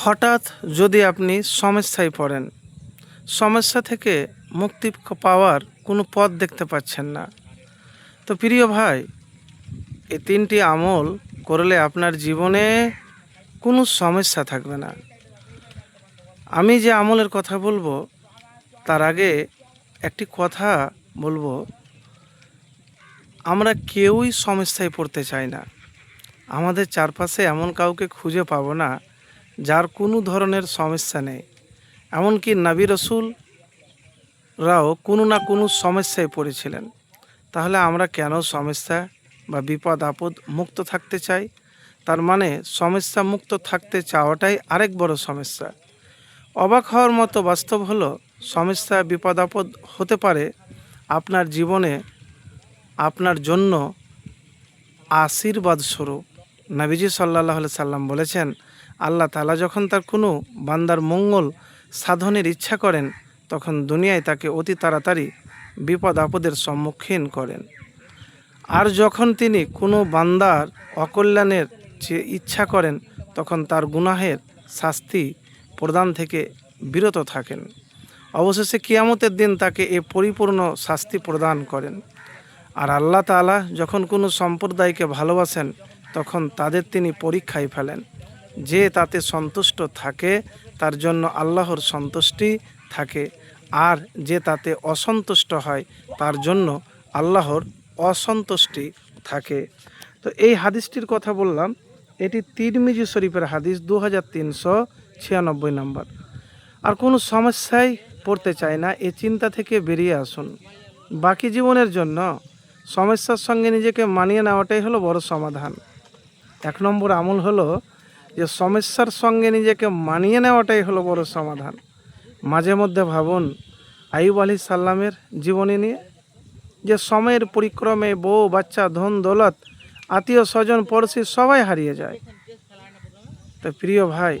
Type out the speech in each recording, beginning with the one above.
হঠাৎ যদি আপনি সমস্যায় পড়েন, সমস্যা থেকে মুক্তি পাওয়ার কোনো পথ দেখতে পাচ্ছেন না। তো প্রিয় ভাই, এই তিনটি আমল করলে আপনার জীবনে কোনো সমস্যা থাকবে না। আমি যে আমলের কথা বলব, তার আগে একটি কথা বলব। আমরা কেউই সমস্যায় পড়তে চাই না। আমাদের চারপাশে এমন কাউকে খুঁজে পাবো না যার কোনো ধরনের সমস্যা নেই। এমনকি নাবি রসুলরাও কোনো না কোনো সমস্যায় পড়েছিলেন। তাহলে আমরা কেন সমস্যা বা বিপদ আপদ মুক্ত থাকতে চাই? তার মানে সমস্যা মুক্ত থাকতে চাওয়াটাই আরেক বড় সমস্যা। অবাক হওয়ার মতো বাস্তব হলো, সমস্যা, বিপদ আপদ হতে পারে আপনার জীবনে, আপনার জন্য আশীর্বাদ স্বরূপ নাবিজি সাল্লাহ সাল্লাম বলেছেন আল্লাহ তালা যখন তার কোনো বান্দার মঙ্গল সাধনের ইচ্ছা করেন, তখন দুনিয়ায় তাকে অতি তাড়াতাড়ি বিপদ আপদের সম্মুখীন করেন। আর যখন তিনি কোনো বান্দার অকল্যাণের যে ইচ্ছা করেন, তখন তার গুনাহের শাস্তি প্রদান থেকে বিরত থাকেন। অবশেষে কিয়ামতের দিন তাকে এ পরিপূর্ণ শাস্তি প্রদান করেন। আর আল্লাহ তাআলা যখন কোনো সম্প্রদায়কে ভালোবাসেন, তখন তাদের তিনি পরীক্ষায় ফেলেন। যে তাতে সন্তুষ্ট থাকে, তার জন্য আল্লাহর সন্তুষ্টি থাকে। আর যে তাতে অসন্তুষ্ট হয়, তার জন্য আল্লাহর অসন্তুষ্টি থাকে। তো এই হাদিসটির কথা বললাম, এটি তিরমিজি শরীফের হাদিস দু হাজার তিনশো ছিয়ানব্বই নম্বর। আর কোনো সমস্যায় পড়তে চায় না এই চিন্তা থেকে বেরিয়ে আসুন। বাকি জীবনের জন্য সমস্যার সঙ্গে নিজেকে মানিয়ে নেওয়াটাই হলো বড় সমাধান। এক নম্বর আমল হলো যে সমস্যার সঙ্গে নিজেকে মানিয়ে নেওয়াটাই হলো বড় সমাধান। মাঝে মধ্যে ভাবুন আইব আলী সাল্লামের জীবনী নিয়ে যে সময়ের পরিক্রমে বউ, বাচ্চা, ধন, দৌলত, আত্মীয় স্বজন, পড়শি সবাই হারিয়ে যায়। তো প্রিয় ভাই,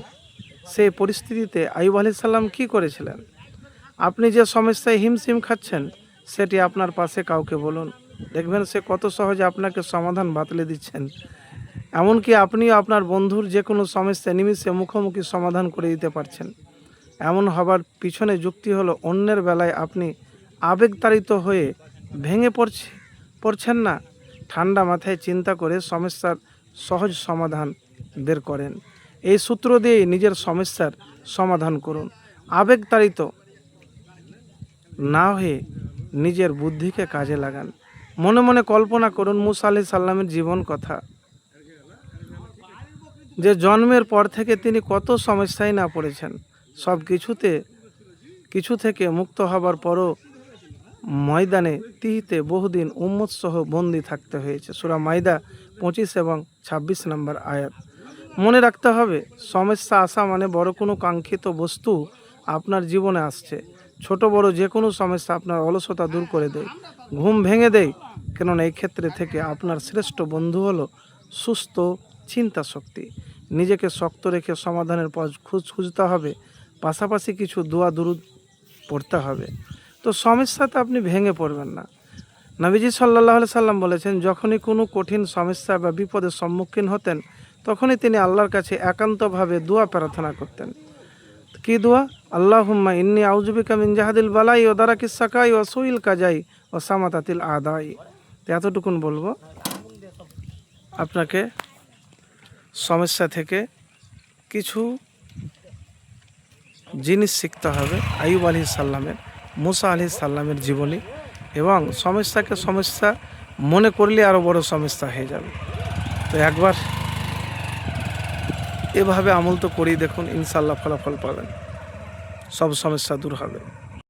সেই পরিস্থিতিতে আইব আলী সাল্লাম কী করেছিলেন? আপনি যে সমস্যায় হিমশিম খাচ্ছেন, সেটি আপনার পাশে কাউকে বলুন। দেখবেন সে কত সহজে আপনাকে সমাধান বাতলে দিচ্ছেন। এমনকি আপনিও আপনার বন্ধুর যে কোনো সমস্যা নিমিষে মুখোমুখি সমাধান করে দিতে পারছেন। এমন হবার পিছনে যুক্তি হলো অন্যের বেলায় আপনি আবেগতাড়িত হয়ে ভেঙে পড়ছে, পড়ছেন না, ঠান্ডা মাথায় চিন্তা করে সমস্যার সহজ সমাধান বের করেন। এই সূত্র দিয়েই নিজের সমস্যার সমাধান করুন। আবেগতাড়িত না হয়ে নিজের বুদ্ধিকে কাজে লাগান। মনে মনে কল্পনা করুন মুসা আলি সাল্লামের জীবন কথা। যে জন্মের পর থেকে তিনি কত সমস্যায় না পড়েছেন, সব কিছুতে কিছু থেকে মুক্ত হবার পরও ময়দানে তিহিতে বহুদিন উম্মত সহ বন্দি থাকতে হয়েছে। সুরা মাইদা পঁচিশ এবং ছাব্বিশ নম্বর আয়াত। মনে রাখতে হবে, সমস্যা আসা মানে বড় কোনো কাঙ্ক্ষিত বস্তু আপনার জীবনে আসছে। ছোট, বড় যে কোনো সমস্যা আপনার অলসতা দূর করে দেয়। ঘুম ভেঙে দেয়, কেননা এই ক্ষেত্রে থেকে আপনার শ্রেষ্ঠ বন্ধু হলো সুস্থ চিন্তা শক্তি নিজেকে শক্ত রেখে সমাধানের পথ খুঁজ খুঁজতে হবে। পাশাপাশি কিছু দোয়া দুরুদ পড়তে হবে। তো সমস্যাতে আপনি ভেঙে পড়বেন না। নবীজি সাল্লাহ সাল্লাম বলেছেন, যখনই কোনো কঠিন সমস্যা বা বিপদের সম্মুখীন হতেন, তখনই তিনি আল্লাহর কাছে একান্তভাবে দোয়া প্রার্থনা করতেন। কি দোয়া? আল্লাহ হুম্মা ইন্নি আউজুবিকা মিন জাহাদিল বালাই ও দারাকি সাকাই ও সুইল কাজাই ও সামাতাতিল আদাই। এতটুকুন বলব। আপনাকে সমস্যা থেকে কিছু জিনিস শিখতে হবে। আইব আলি সাল্লামের মুসা আলি সাল্লামের জীবনী এবং সমস্যাকে সমস্যা মনে করলে আরও বড় সমস্যা হয়ে যাবে। তো একবার এভাবে আমল তো করেই দেখুন ইনশাল্লাহ ফলাফল পাবেন। সব সমস্যা দূর হবে।